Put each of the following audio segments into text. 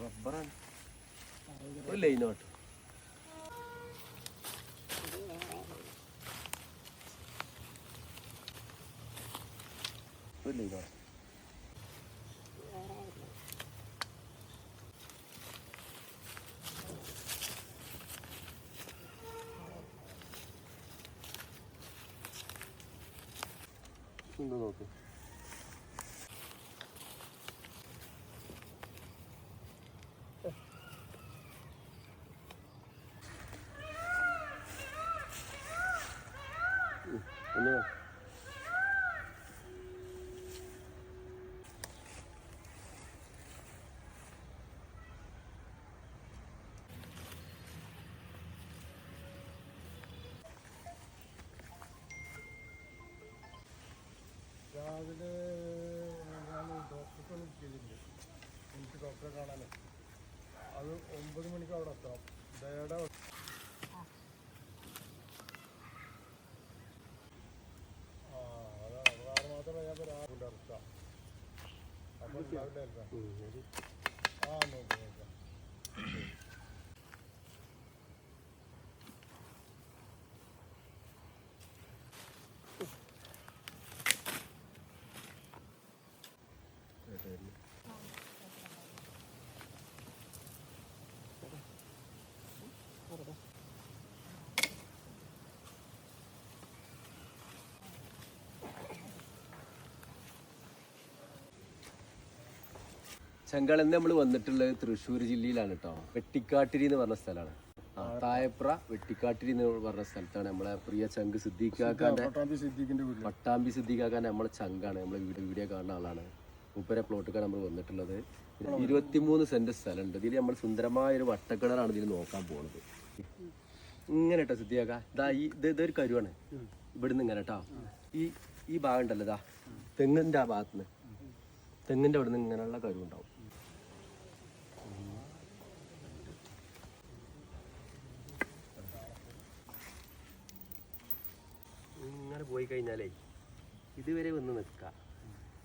റബ്ബറാണ് ഒരു ലൈനോട്ട് ഒരു ലൈനോട്ട് ഇന്ന് നോക്ക് ഉം, ഒന്ന് നോക്ക്. രാവിലെ ഞാൻ ഡോക്ടർക്ക് ചെയ്തില്ല എനിക്ക് ഡോക്ടറെ കാണാനേ. അത് ഒമ്പത് മണിക്ക് അവിടെ എത്തണം ദയയുടെ. ആ നോക്കാം നോക്കാം. ചെങ്കളന്ന് നമ്മൾ വന്നിട്ടുള്ളത് തൃശ്ശൂർ ജില്ലയിലാണ് കേട്ടോ വെട്ടിക്കാട്ടിരി എന്ന് പറഞ്ഞ സ്ഥലമാണ്. ആ തായപ്ര വെട്ടിക്കാട്ടിരി എന്ന് പറഞ്ഞ സ്ഥലത്താണ് നമ്മളെ പ്രിയ ചങ്ക് സിദ്ദീഖാക്കാന്റെ പട്ടാമ്പി സിദ്ദീഖാക്കാൻ നമ്മളെ ചങ്കാണ് നമ്മളെ വീട് വീഡിയോ കാണുന്ന ആളാണ്. മൂപ്പരെ പ്ലോട്ടൊക്കെ നമ്മൾ വന്നിട്ടുള്ളത്. ഇരുപത്തിമൂന്ന് സെന്റ് സ്ഥലമുണ്ട്. ഇതിൽ നമ്മൾ സുന്ദരമായ ഒരു വട്ടക്കിണറാണ് ഇതിൽ നോക്കാൻ പോകുന്നത് ഇങ്ങനെ കേട്ടോ സിദ്ധിയാക്ക ഇതാ ഈ ഇത് ഇതൊരു കരുവാണ്. ഇവിടുന്ന് ഇങ്ങനെ കേട്ടോ ഈ ഈ ഭാഗം ഉണ്ടല്ലോ ഇതാ തെങ്ങിന്റെ ആ ഭാഗത്തുനിന്ന് തെങ്ങിന്റെ അവിടെ നിന്ന് ഇങ്ങനെയുള്ള കരുവുണ്ടാവും ഇങ്ങനെ പോയി കഴിഞ്ഞാലേ ഇതുവരെ വന്ന് നിൽക്കാം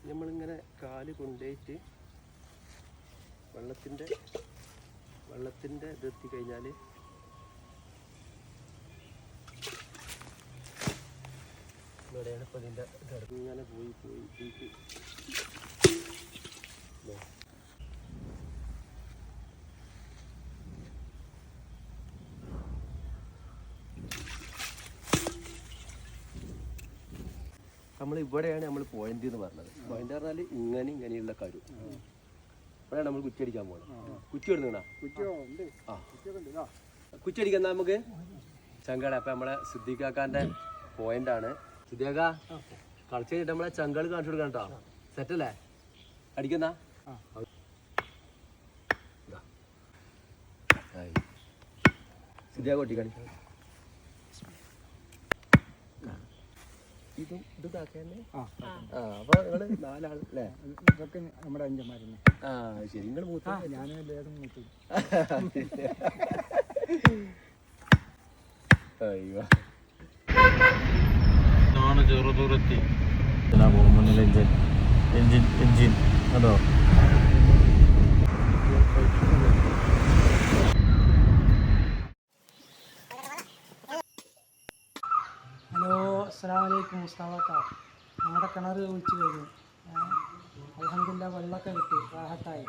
നമ്മളിങ്ങനെ കാൽ കൊണ്ടുപോയിട്ട് വെള്ളത്തിന്റെ വെള്ളത്തിന്റെ ഇതെത്തി കഴിഞ്ഞാൽ ഇവിടെയാണ് ഇപ്പോൾ ഇതിന്റെ ഇങ്ങനെ പോയി പോയി. നമ്മൾ ഇവിടെയാണ് നമ്മൾ പോയിന്റ് എന്ന് പറഞ്ഞത്. പോയിന്റ് പറഞ്ഞാൽ ഇങ്ങനെ ഇങ്ങനെയുള്ള കരു. ഇവിടെയാണ് നമ്മൾ കുച്ചടിക്കാൻ പോകുന്നത് കുറ്റി എടുക്കണ കുച്ചടിക്കാൻ നമുക്ക്? ചങ്കട. അപ്പൊ നമ്മളെ സിദ്ധിക്കാക്കാന്റെ പോയിന്റ് ആണ്. സിദ്ദീഖ കളിച്ച് കഴിഞ്ഞിട്ട് നമ്മളെ ചങ്കൾ കാണിച്ചു കൊടുക്കണം കേട്ടോ സെറ്റല്ലേ അടിക്കുന്ന. സിദ്ദീഖ ഇതും ഇത് ഇതാക്കാന്നെ ആ. ആ അപ്പൊ നിങ്ങൾ നാലാൾ അല്ലേ? ഇതൊക്കെ നമ്മുടെ അഞ്ചന്മാരുന്നു ആ ശരി. നിങ്ങൾ മൂത്ത ഞാൻ ലേതും മൂത്തു. അയ്യോ. ഇതാണ് ചെറുതുരത്തി. മുന്നിൽ എഞ്ചിൻ എഞ്ചിൻ എഞ്ചിൻ അതോ ഹലോ അസ്സാം വലൈക്കും മുസ്താഫക്ക നമ്മുടെ കിണർ ഒഴിച്ച് കഴിഞ്ഞു. അലഹമില്ല വെള്ളമൊക്കെ കിട്ടി റാഹത്തായി.